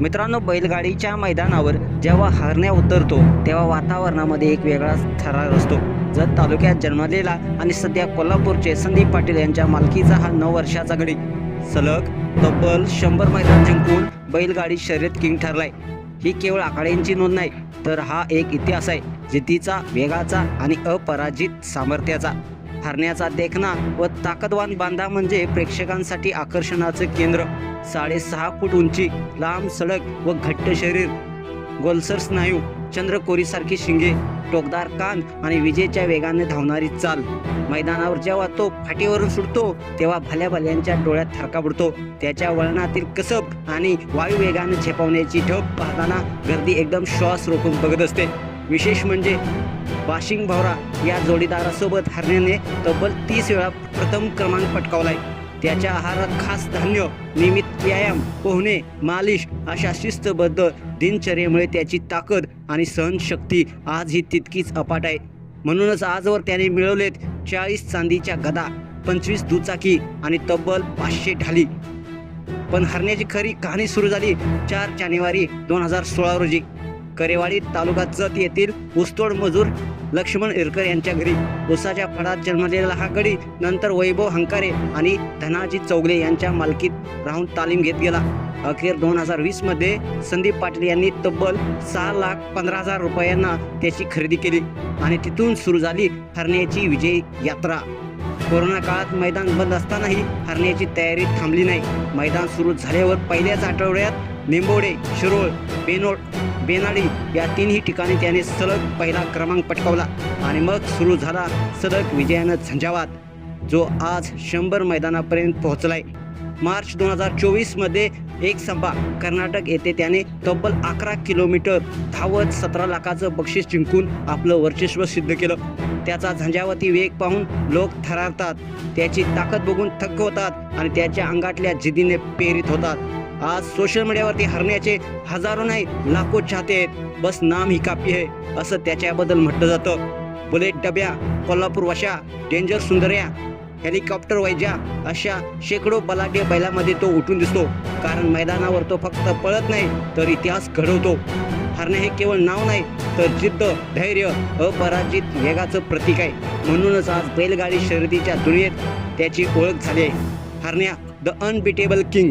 मित्रांनो बैलगाडीच्या मैदानावर जेव्हा हरण्या उतरतो तेव्हा वातावरणामध्ये एक वेगळाच थरार असतो. जत तालुक्यात जन्मलेला आणि सध्या कोल्हापूरचे संदीप पाटील यांच्या मालकीचा हा नऊ वर्षाचा गडी. सलग तब्बल शंभर मैदान जिंकून बैलगाडी शर्यत किंग ठरलाय. ही केवळ आकड्यांची नोंद नाही तर हा एक इतिहास आहे. जिद्दीचा वेगाचा आणि अपराजित सामर्थ्याचा. हरण्याचा देखणा व ताकदवान बांधा म्हणजे प्रेक्षकांसाठी आकर्षणाचं केंद्र. साडेसहा फूट उंची लांब सडक व घट्ट शरीर. गोलसर स्नायू चंद्रकोरीसारखी शिंगे टोकदार कान आणि विजेच्या वेगाने धावणारी चाल. मैदानावर जेव्हा तो फाटीवरून सुटतो तेव्हा भल्या भल्यांच्या डोळ्यात थरका पडतो त्याच्या वळणातील कसब आणि वायू वेगाने झेपवण्याची ठप पाहताना गर्दी एकदम श्वास रोखून बघत असते. विशेष म्हणजे वाशिंग भावरा या जोडीदारासोबत हरण्याने तब्बल तीस वेळा प्रथम क्रमांक पटकावलाय. त्याच्या आहारात खास धान्य नियमित व्यायाम पोहणे मालिश अशा शिस्तबद्ध दिनचर्येमुळे त्याची ताकद आणि सहनशक्ती आज ही तितकीच अपाट आहे. म्हणूनच आजवर त्याने मिळवलेत चाळीस चांदीच्या गदा पंचवीस दुचाकी आणि तब्बल पाचशे ढाली. पण हरण्याची खरी कहाणी सुरू झाली चार जानेवारी दोन हजार सोळा रोजी. करेवाडी तालुका जत येथील ऊसतोड मजूर लक्ष्मण इरकर यांच्या घरी ऊसाच्या फळात जन्मलेला हा गडी नंतर वैभव हंकारे आणि धनाजी चौगले यांच्या मालकीत राहून तालीम घेत गेला. अखेर दोन हजार वीसमध्ये संदीप पाटील यांनी तब्बल सहा लाख पंधरा हजार रुपयांना त्याची खरेदी केली आणि तिथून सुरू झाली हरण्याची विजय यात्रा. कोरोना काळात मैदान बंद असतानाही हरण्याची तयारी थांबली नाही. मैदान सुरू झाल्यावर पहिल्याच आठवड्यात निंबोडे शिरोळ बेनोड बेनाडी या तिन्ही ठिकाणी त्याने सलग पहिला क्रमांक पटकावला. आणि मग सुरू झाला सलग विजयानं झंझावात जो आज शंभर मैदानापर्यंत पोहोचलाय. मार्च दोन हजार चोवीसमध्ये एक संभा कर्नाटक येथे त्याने तब्बल अकरा किलोमीटर धावत सतरा लाखाचं बक्षीस जिंकून आपलं वर्चस्व सिद्ध केलं. त्याचा झंझावती वेग पाहून लोक थरारतात. त्याची ताकद बघून थक्क होतात आणि त्याच्या अंगातल्या जिदीने प्रेरित होतात. आज सोशल मीडियावरती हरण्याचे हजारो नाही लाखो चाहते. आहेत बस नाम ही कापी आहे असं त्याच्याबद्दल म्हटलं जातं. बुलेट डब्या कोल्हापूर वशा डेंजर सुंदर्या हेलिकॉप्टर वैजा अशा शेकडो बलाढ्य बैलामध्ये तो उठून दिसतो. कारण मैदानावर तो फक्त पळत नाही तर इतिहास घडवतो. हरणे हे केवळ नाव नाही तर जिद्द धैर्य अपराजित वेगाचं प्रतीक आहे. म्हणूनच आज बैलगाडी शर्यतीच्या दुनियेत त्याची ओळख झाली आहे. हरण्या द अनबिटेबल किंग